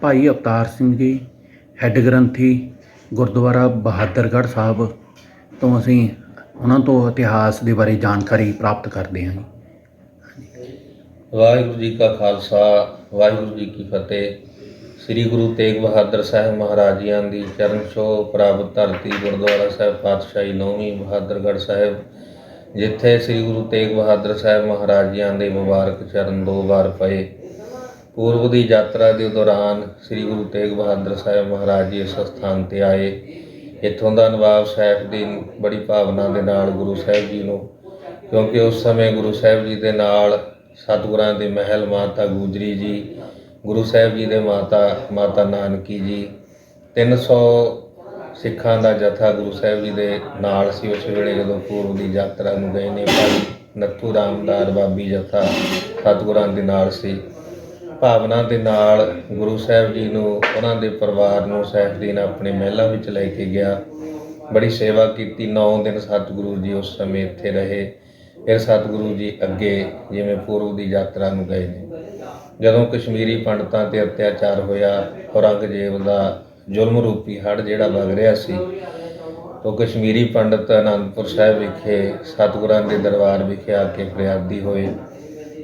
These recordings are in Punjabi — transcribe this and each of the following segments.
ਭਾਈ ਅਵਤਾਰ ਸਿੰਘ ਜੀ ਹੈੱਡ ਗ੍ਰੰਥੀ ਗੁਰਦੁਆਰਾ ਬਹਾਦਰਗੜ੍ਹ ਸਾਹਿਬ ਤੋਂ ਅਸੀਂ ਉਹਨਾਂ ਤੋਂ ਇਤਿਹਾਸ ਦੇ ਬਾਰੇ ਜਾਣਕਾਰੀ ਪ੍ਰਾਪਤ ਕਰਦੇ ਹਾਂ ਜੀ। ਵਾਹਿਗੁਰੂ ਜੀ ਕਾ ਖਾਲਸਾ, ਵਾਹਿਗੁਰੂ ਜੀ ਕੀ ਫਤਿਹ। ਸ੍ਰੀ ਗੁਰੂ ਤੇਗ ਬਹਾਦਰ ਸਾਹਿਬ ਮਹਾਰਾਜ ਜੀਆਂ ਦੀ ਚਰਨ ਛੋਹ ਪ੍ਰਾਪਤ ਧਰਤੀ ਗੁਰਦੁਆਰਾ ਸਾਹਿਬ ਪਾਤਸ਼ਾਹੀ ਨੌਵੀਂ ਬਹਾਦਰਗੜ੍ਹ ਸਾਹਿਬ, ਜਿੱਥੇ ਸ੍ਰੀ ਗੁਰੂ ਤੇਗ ਬਹਾਦਰ ਸਾਹਿਬ ਮਹਾਰਾਜ ਜੀਆਂ ਦੇ ਮੁਬਾਰਕ ਚਰਨ ਦੋ ਵਾਰ ਪਏ। ਪੂਰਬ ਦੀ ਯਾਤਰਾ ਦੇ ਦੌਰਾਨ ਸ੍ਰੀ ਗੁਰੂ ਤੇਗ ਬਹਾਦਰ ਸਾਹਿਬ ਮਹਾਰਾਜ ਜੀ ਇਸ ਸਥਾਨ ਤੇ ਆਏ। ਇੱਥੋਂ ਦਾ ਨਵਾਬ ਸੈਫਦੀਨ ਬੜੀ ਭਾਵਨਾ ਦੇ ਨਾਲ ਗੁਰੂ ਸਾਹਿਬ ਜੀ ਨੂੰ, ਕਿਉਂਕਿ ਉਸ ਸਮੇਂ ਗੁਰੂ ਸਾਹਿਬ ਜੀ ਦੇ ਨਾਲ ਸਤਿਗੁਰਾਂ ਦੇ ਮਹਿਲ ਮਾਤਾ ਗੁਜਰੀ ਜੀ, ਗੁਰੂ ਸਾਹਿਬ ਜੀ ਦੇ ਮਾਤਾ ਮਾਤਾ ਨਾਨਕੀ ਜੀ 300 ਸਿੱਖਾਂ ਦਾ ਜਥਾ ਗੁਰੂ ਸਾਹਿਬ ਜੀ ਦੇ ਨਾਲ ਸੀ। ਉਸ ਵੇਲੇ ਜਦੋਂ ਪੂਰਬ ਦੀ ਯਾਤਰਾ ਨੂੰ ਗਏ ਨੇ ਭਾਈ ਨੱਥੂ ਰਾਮਦਾਰ ਬਾਬੀ ਜਥਾ ਸਤਿਗੁਰਾਂ ਦੇ ਨਾਲ ਸੀ। ਭਾਵਨਾ ਦੇ ਨਾਲ ਗੁਰੂ ਸਾਹਿਬ ਜੀ ਨੂੰ, ਉਹਨਾਂ ਦੇ ਪਰਿਵਾਰ ਨੂੰ ਸੈਫਦੀਨ ਆਪਣੇ ਮਹਿਲਾਂ ਵਿੱਚ ਲੈ ਕੇ ਗਿਆ। ਬੜੀ ਸੇਵਾ ਕੀਤੀ। 9 ਦਿਨ ਸਤਿਗੁਰੂ ਜੀ ਉਸ ਸਮੇਂ ਇੱਥੇ ਰਹੇ। ਫਿਰ ਸਤਿਗੁਰੂ ਜੀ ਅੱਗੇ ਜਿਵੇਂ ਪੂਰਬ ਦੀ ਯਾਤਰਾ ਨੂੰ ਗਏ ਨੇ। ਜਦੋਂ ਕਸ਼ਮੀਰੀ ਪੰਡਤਾਂ ਤੇ ਅਤਿਆਚਾਰ ਹੋਇਆ, ਔਰੰਗਜ਼ੇਬ ਦਾ ਜ਼ੁਲਮ ਰੂਪੀ ਹੜ ਜਿਹੜਾ ਵਗ ਰਿਹਾ ਸੀ, ਉਹ ਕਸ਼ਮੀਰੀ ਪੰਡਤ ਅਨੰਦਪੁਰ ਸਾਹਿਬ ਵਿਖੇ, ਸਤਿਗੁਰਾਂ ਦੇ ਦਰਬਾਰ ਵਿਖੇ ਆ ਕੇ ਫਰਿਆਦੀ ਹੋਏ।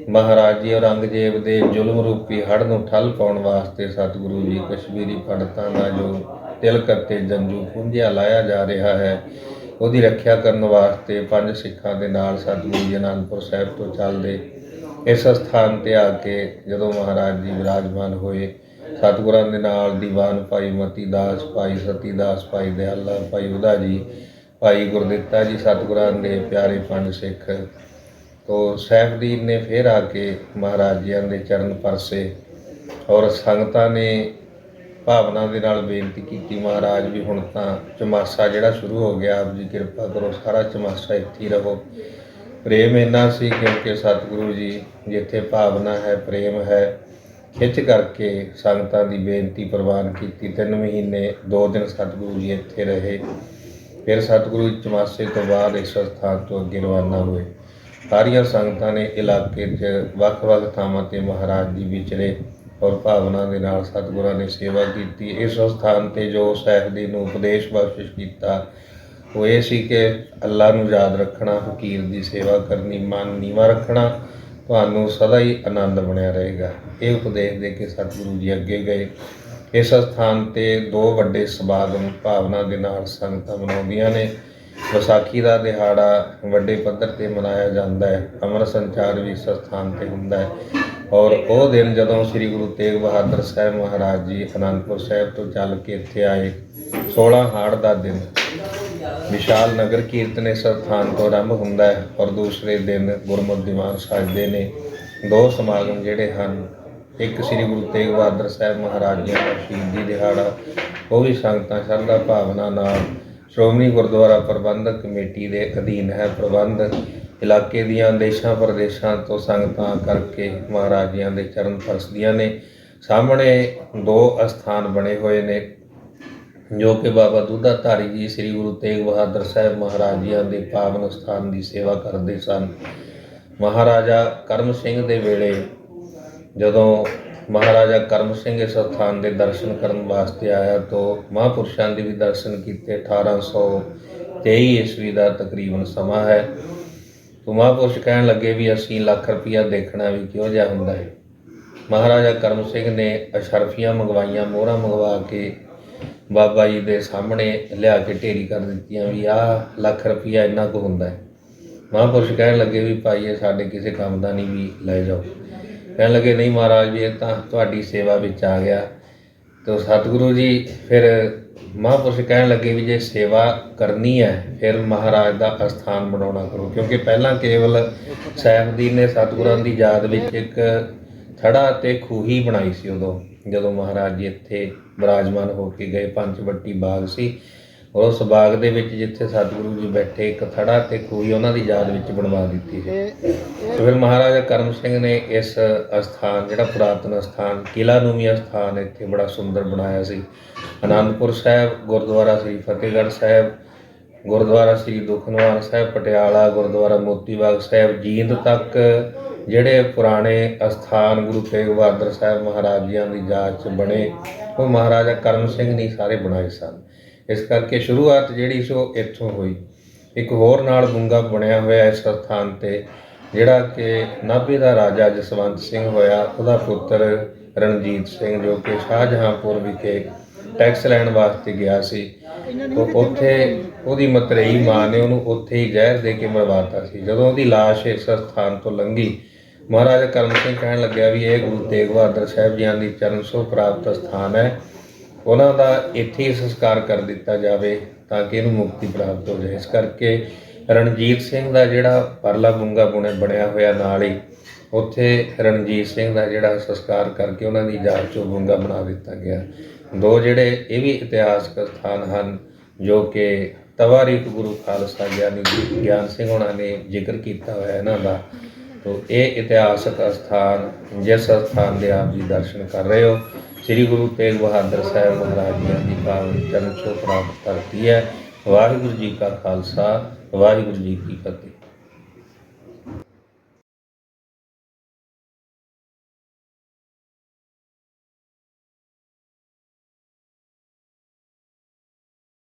ਮਹਾਰਾਜ ਜੀ ਔਰੰਗਜ਼ੇਬ ਦੇ ਜ਼ੁਲਮ ਰੂਪੀ ਹੜ ਨੂੰ ਠੱਲ ਪਾਉਣ ਵਾਸਤੇ ਸਤਿਗੁਰੂ ਜੀ ਕਸ਼ਮੀਰੀ ਪੰਡਤਾਂ ਦਾ ਜੋ ਤਿਲਕ ਅਤੇ ਜੰਜੂ ਪੁੰਝਿਆ ਲਾਇਆ ਜਾ ਰਿਹਾ ਹੈ, ਉਹਦੀ ਰੱਖਿਆ ਕਰਨ ਵਾਸਤੇ ਪੰਜ ਸਿੱਖਾਂ ਦੇ ਨਾਲ ਸਤਿਗੁਰੂ ਜੀ ਅਨੰਦਪੁਰ ਸਾਹਿਬ ਤੋਂ ਚੱਲਦੇ ਇਸ ਸਥਾਨ ਤੇ ਆ ਕੇ ਜਦੋਂ ਮਹਾਰਾਜ ਜੀ ਵਿਰਾਜਮਾਨ ਹੋਏ, ਸਤਿਗੁਰਾਂ ਦੇ ਨਾਲ ਦੀਵਾਨ ਭਾਈ ਮਤੀ ਦਾਸ ਭਾਈ ਸਤੀ ਦਾਸ ਭਾਈ ਦਿਆਲਾ ਭਾਈ ਉਦਾ ਜੀ, ਭਾਈ ਗੁਰਦਿੱਤਾ ਜੀ, ਸਤਿਗੁਰਾਂ ਦੇ ਪਿਆਰੇ ਪੰਜ ਸਿੱਖ ਤੋ ਸੈਫਦੀਨ ਨੇ ਫਿਰ ਆ ਕੇ ਮਹਾਰਾਜ ਜੀਆਂ ਦੇ ਚਰਨ ਪਰਸੇ ਔਰ ਸੰਗਤਾਂ ਨੇ ਭਾਵਨਾ ਦੇ ਨਾਲ ਬੇਨਤੀ ਕੀਤੀ, ਮਹਾਰਾਜ ਵੀ ਹੁਣ ਤਾਂ ਚਮਾਸਾ ਜਿਹੜਾ ਸ਼ੁਰੂ ਹੋ ਗਿਆ, ਆਪ ਜੀ ਕਿਰਪਾ ਕਰੋ, ਸਾਰਾ ਚਮਾਸਾ ਇੱਥੇ ਰਹੋ। ਪ੍ਰੇਮ ਇੰਨਾ ਸੀ ਕਿਉਂਕਿ ਸਤਿਗੁਰੂ ਜੀ ਜਿੱਥੇ ਭਾਵਨਾ ਹੈ, ਪ੍ਰੇਮ ਹੈ, ਖਿੱਚ ਕਰਕੇ ਸੰਗਤਾਂ ਦੀ ਬੇਨਤੀ ਪ੍ਰਵਾਨ ਕੀਤੀ। ਤਿੰਨ ਮਹੀਨੇ, ਦੋ ਦਿਨ ਸਤਿਗੁਰੂ ਜੀ ਇੱਥੇ ਰਹੇ। ਫਿਰ ਸਤਿਗੁਰੂ ਜੀ ਚਮਾਸੇ ਤੋਂ ਬਾਅਦ ਇਸ ਸਥਾਨ ਤੋਂ ਅੱਗੇ ਰਵਾਨਾ ਹੋਏ। ਸਾਰੀਆਂ ਸੰਗਤਾਂ ਨੇ ਇਲਾਕੇ 'ਚ ਵੱਖ-ਵੱਖ ਥਾਵਾਂ ਤੇ ਮਹਾਰਾਜ ਜੀ ਵਿਚਰੇ ਔਰ ਭਾਵਨਾ ਦੇ ਨਾਲ ਸਤਿਗੁਰਾਂ ਨੇ ਸੇਵਾ ਕੀਤੀ। ਇਸ ਸਥਾਨ ਤੇ ਜੋ ਸਹਿਬਦੀ ਨੂੰ ਉਪਦੇਸ਼ ਬਖਸ਼ਿਸ਼ ਕੀਤਾ, ਉਹ ਇਹ ਸੀ ਕਿ ਅੱਲਾ ਨੂੰ ਯਾਦ ਰੱਖਣਾ, ਫਕੀਰ ਦੀ ਸੇਵਾ ਕਰਨੀ, ਮਨ ਨੀਵਾ ਰੱਖਣਾ, ਤੁਹਾਨੂੰ ਸਦਾ ਹੀ ਆਨੰਦ ਬਣਿਆ ਰਹੇਗਾ। ਇਹ ਉਪਦੇਸ਼ ਦੇ ਕੇ ਸਤਿਗੁਰੂ ਜੀ ਅੱਗੇ ਗਏ। ਇਸ ਸਥਾਨ ਤੇ ਦੋ ਵੱਡੇ ਸਮਾਗਮ ਭਾਵਨਾ ਦੇ ਨਾਲ ਸੰਗਤਾਂ ਮਨਾਉਂਦੀਆਂ ਨੇ। ਵਿਸਾਖੀ ਦਾ ਦਿਹਾੜਾ ਵੱਡੇ ਪੱਧਰ ਤੇ ਮਨਾਇਆ ਜਾਂਦਾ ਹੈ। ਅਮਰ ਸੰਚਾਰ ਵੀ ਇਸ ਸਥਾਨ ਤੇ ਹੁੰਦਾ ਹੈ। ਔਰ ਉਹ ਦਿਨ ਜਦੋਂ ਸ੍ਰੀ ਗੁਰੂ ਤੇਗ ਬਹਾਦਰ ਸਾਹਿਬ ਮਹਾਰਾਜ ਜੀ ਅਨੰਦਪੁਰ ਸਾਹਿਬ ਤੋਂ ਚੱਲ ਕੇ ਇੱਥੇ ਆਏ 16 ਹਾੜ ਦਾ ਦਿਨ, ਵਿਸ਼ਾਲ ਨਗਰ ਕੀਰਤਨ ਇਸ ਸਥਾਨ ਤੋਂ ਆਰੰਭ ਹੁੰਦਾ ਹੈ ਔਰ ਦੂਸਰੇ ਦਿਨ ਗੁਰਮਤਿ ਦੀਵਾਨ ਸਜਦੇ ਨੇ ਦੋ ਸਮਾਗਮ ਜਿਹੜੇ ਹਨ, ਇੱਕ ਸ੍ਰੀ ਗੁਰੂ ਤੇਗ ਬਹਾਦਰ ਸਾਹਿਬ ਮਹਾਰਾਜ ਜੀ ਦਾ ਸ਼ਹੀਦੀ ਦਿਹਾੜਾ, ਉਹ ਵੀ ਸੰਗਤਾਂ ਸ਼ਰਧਾ ਭਾਵਨਾ ਨਾਲ ਸ਼੍ਰੋਮਣੀ ਗੁਰਦੁਆਰਾ ਪ੍ਰਬੰਧਕ ਕਮੇਟੀ ਦੇ ਅਧੀਨ ਹੈ। ਪ੍ਰਬੰਧ ਇਲਾਕੇ ਦੀਆਂ ਦੇਸ਼ਾਂ ਪ੍ਰਦੇਸ਼ਾਂ ਤੋਂ ਸੰਗਤਾਂ ਕਰਕੇ ਮਹਾਰਾਜਿਆਂ ਦੇ ਚਰਨ ਪਰਸਦੀਆਂ ਨੇ। ਸਾਹਮਣੇ ਦੋ ਅਸਥਾਨ ਬਣੇ ਹੋਏ ਨੇ, ਜੋ ਕਿ ਬਾਬਾ ਦੁੱਧਾ ਧਾਰੀ ਜੀ ਸ੍ਰੀ ਗੁਰੂ ਤੇਗ ਬਹਾਦਰ ਸਾਹਿਬ ਮਹਾਰਾਜ ਜੀਆਂ ਦੇ ਪਾਵਨ ਸਥਾਨ ਦੀ ਸੇਵਾ ਕਰਦੇ ਸਨ। ਮਹਾਰਾਜਾ ਕਰਮ ਸਿੰਘ ਦੇ ਵੇਲੇ ਜਦੋਂ ਮਹਾਰਾਜਾ ਕਰਮ ਸਿੰਘ ਇਸ ਸਥਾਨ ਦੇ ਦਰਸ਼ਨ ਕਰਨ ਵਾਸਤੇ ਆਇਆ ਤਾਂ ਮਹਾਂਪੁਰਸ਼ਾਂ ਦੇ ਵੀ ਦਰਸ਼ਨ ਕੀਤੇ। 1823 ਈਸਵੀ ਦਾ ਤਕਰੀਬਨ ਸਮਾਂ ਹੈ। ਤਾਂ ਮਹਾਂਪੁਰਸ਼ ਕਹਿਣ ਲੱਗੇ ਵੀ ਅਸੀਂ ਲੱਖ ਰੁਪਇਆ ਦੇਖਣਾ ਵੀ ਕਿਹੋ ਜਿਹਾ ਹੁੰਦਾ ਹੈ। ਮਹਾਰਾਜਾ ਕਰਮ ਸਿੰਘ ਨੇ ਅਸ਼ਰਫੀਆਂ ਮੰਗਵਾਈਆਂ, ਮੋਹਰਾਂ ਮੰਗਵਾ ਕੇ ਬਾਬਾ ਜੀ ਦੇ ਸਾਹਮਣੇ ਲਿਆ ਕੇ ਢੇਰੀ ਕਰ ਦਿੱਤੀਆਂ ਵੀ ਆਹ ਲੱਖ ਰੁਪਇਆ ਇੰਨਾ ਕੁ ਹੁੰਦਾ ਹੈ। ਮਹਾਂਪੁਰਸ਼ ਕਹਿਣ ਲੱਗੇ ਵੀ ਭਾਈ ਇਹ ਸਾਡੇ ਕਿਸੇ ਕੰਮ ਦਾ ਨਹੀਂ ਵੀ ਲੈ ਜਾਓ। ਕਹਿਣ ਲੱਗੇ, ਨਹੀਂ ਮਹਾਰਾਜ ਜੀ, ਇਹ ਤਾਂ ਤੁਹਾਡੀ ਸੇਵਾ ਵਿੱਚ ਆ ਗਿਆ। ਤੇ ਸਤਿਗੁਰੂ ਜੀ ਫਿਰ ਮਹਾਂਪੁਰਸ਼ ਕਹਿਣ ਲੱਗੇ ਵੀ ਜੇ ਸੇਵਾ ਕਰਨੀ ਹੈ, ਫਿਰ ਮਹਾਰਾਜ ਦਾ ਅਸਥਾਨ ਬਣਾਉਣਾ ਕਰੋ। ਕਿਉਂਕਿ ਪਹਿਲਾਂ ਕੇਵਲ ਸੈਫਦੀਨ ਨੇ ਸਤਿਗੁਰਾਂ ਦੀ ਯਾਦ ਵਿੱਚ ਇੱਕ ਥੜਾ ਤੇ ਖੂਹੀ ਬਣਾਈ ਸੀ ਉਦੋਂ, ਜਦੋਂ ਮਹਾਰਾਜ ਜੀ ਇੱਥੇ ਬਿਰਾਜਮਾਨ ਹੋ ਕੇ ਗਏ। ਪੰਚਵੱਟੀ ਬਾਗ ਸੀ। ਔਰ ਉਸ ਬਾਗ ਦੇ ਵਿੱਚ ਜਿੱਥੇ ਸਤਿਗੁਰੂ ਜੀ ਬੈਠੇ, ਇੱਕ ਥੜਾ ਤੇ ਖੂਹੀ ਉਹਨਾਂ ਦੀ ਯਾਦ ਵਿੱਚ ਬਣਵਾ ਦਿੱਤੀ ਹੈ। ਫਿਰ ਮਹਾਰਾਜਾ ਕਰਮ ਸਿੰਘ ਨੇ ਇਸ ਅਸਥਾਨ, ਜਿਹੜਾ ਪੁਰਾਤਨ ਅਸਥਾਨ, ਕਿਲਾ ਵੀ ਅਸਥਾਨ ਇੱਥੇ ਬੜਾ ਸੁੰਦਰ ਬਣਾਇਆ ਸੀ। ਆਨੰਦਪੁਰ ਸਾਹਿਬ, ਗੁਰਦੁਆਰਾ ਸ੍ਰੀ ਫਤਿਹਗੜ੍ਹ ਸਾਹਿਬ, ਗੁਰਦੁਆਰਾ ਸ੍ਰੀ ਦੁਖਨਿਵਾਰਨ ਸਾਹਿਬ, ਪਟਿਆਲਾ, ਗੁਰਦੁਆਰਾ ਮੋਤੀ ਬਾਗ ਸਾਹਿਬ, ਜੀਂਦ ਤੱਕ ਜਿਹੜੇ ਪੁਰਾਣੇ ਅਸਥਾਨ ਗੁਰੂ ਤੇਗ ਬਹਾਦਰ ਸਾਹਿਬ ਮਹਾਰਾਜ ਜੀਆਂ ਦੀ ਯਾਦ 'ਚ ਬਣੇ, ਉਹ ਮਹਾਰਾਜਾ ਕਰਮ ਸਿੰਘ ਨੇ ਸਾਰੇ ਬਣਾਏ ਸਨ। ਇਸ ਕਰਕੇ ਸ਼ੁਰੂਆਤ ਜਿਹੜੀ ਸੀ ਇੱਥੋਂ ਹੋਈ। ਇੱਕ ਹੋਰ ਨਾਲ ਗੁੰਗਾ ਬਣਿਆ ਹੋਇਆ ਇਸ ਸਥਾਨ ਤੇ ਜਿਹੜਾ ਕਿ ਨਾਭੇ ਦਾ ਰਾਜਾ ਜਸਵੰਤ ਸਿੰਘ ਹੋਇਆ ਉਹਦਾ ਪੁੱਤਰ ਰਣਜੀਤ ਸਿੰਘ ਜੋ ਕਿ ਸ਼ਾਹਜਹਾਂਪੁਰ ਵਿਖੇ ਟੈਕਸ ਲੈਣ ਵਾਸਤੇ ਗਿਆ ਸੀ। ਉਹ ਉੱਥੇ ਉਹਦੀ ਮਤਰੇਈ ਮਾਂ ਨੇ ਉਹਨੂੰ ਉੱਥੇ ਹੀ ਜ਼ਹਿਰ ਦੇ ਕੇ ਮਰਵਾਤਾ ਸੀ। ਜਦੋਂ ਉਹਦੀ ਲਾਸ਼ ਇਸ ਸਥਾਨ ਤੋਂ ਲੰਘੀ ਮਹਾਰਾਜਾ ਕਰਮ ਸਿੰਘ ਕਹਿਣ ਲੱਗਿਆ ਵੀ ਇਹ ਗੁਰੂ ਤੇਗ ਬਹਾਦਰ ਸਾਹਿਬ ਜੀਆਂ ਦੀ ਚਰਨ ਛੋਹ ਪ੍ਰਾਪਤ ਸਥਾਨ ਹੈ। ਉਹਨਾਂ ਦਾ ਇੱਥੇ ਹੀ ਸੰਸਕਾਰ ਕਰ ਦਿੱਤਾ ਜਾਵੇ ਤਾਂ ਕਿ ਇਹਨੂੰ ਮੁਕਤੀ ਪ੍ਰਾਪਤ ਹੋ ਜਾਏ। ਇਸ ਕਰਕੇ ਰਣਜੀਤ ਸਿੰਘ ਦਾ ਜਿਹੜਾ ਪਰਲਾ ਬੁੰਗਾ ਬੁਣੇ ਬਣਿਆ ਹੋਇਆ ਨਾਲ ਹੀ ਉੱਥੇ ਰਣਜੀਤ ਸਿੰਘ ਦਾ ਜਿਹੜਾ ਸੰਸਕਾਰ ਕਰਕੇ ਉਹਨਾਂ ਦੀ ਯਾਦ 'ਚੋਂ ਬੁੰਗਾ ਬਣਾ ਦਿੱਤਾ ਗਿਆ। ਦੋ ਜਿਹੜੇ ਇਹ ਵੀ ਇਤਿਹਾਸਕ ਸਥਾਨ ਹਨ, ਜੋ ਕਿ ਤਵਾਰੀਖ ਗੁਰੂ ਖਾਲਸਾ ਗਿਆਨੀ ਗਿਆਨ ਸਿੰਘ ਉਹਨਾਂ ਨੇ ਜ਼ਿਕਰ ਕੀਤਾ ਹੋਇਆ ਇਹਨਾਂ ਦਾ। ਤੋ ਇਹ ਇਤਿਹਾਸਕ ਸਥਾਨ, ਜਿਸ ਸਥਾਨ ਦੇ ਆਪ ਜੀ ਦਰਸ਼ਨ ਕਰ ਰਹੇ ਹੋ। ਸ੍ਰੀ ਗੁਰੂ ਤੇਗ ਬਹਾਦਰ ਸਾਹਿਬ ਮਹਾਰਾਜ ਜੀ ਦੀ ਪਾਵਨ ਚਰਨ ਛੋਹ ਪ੍ਰਾਪਤ ਧਰਤੀ ਹੈ। ਵਾਹਿਗੁਰੂ ਜੀ ਕਾ ਖਾਲਸਾ, ਵਾਹਿਗੁਰੂ ਜੀ ਕੀ ਫਤਿਹ।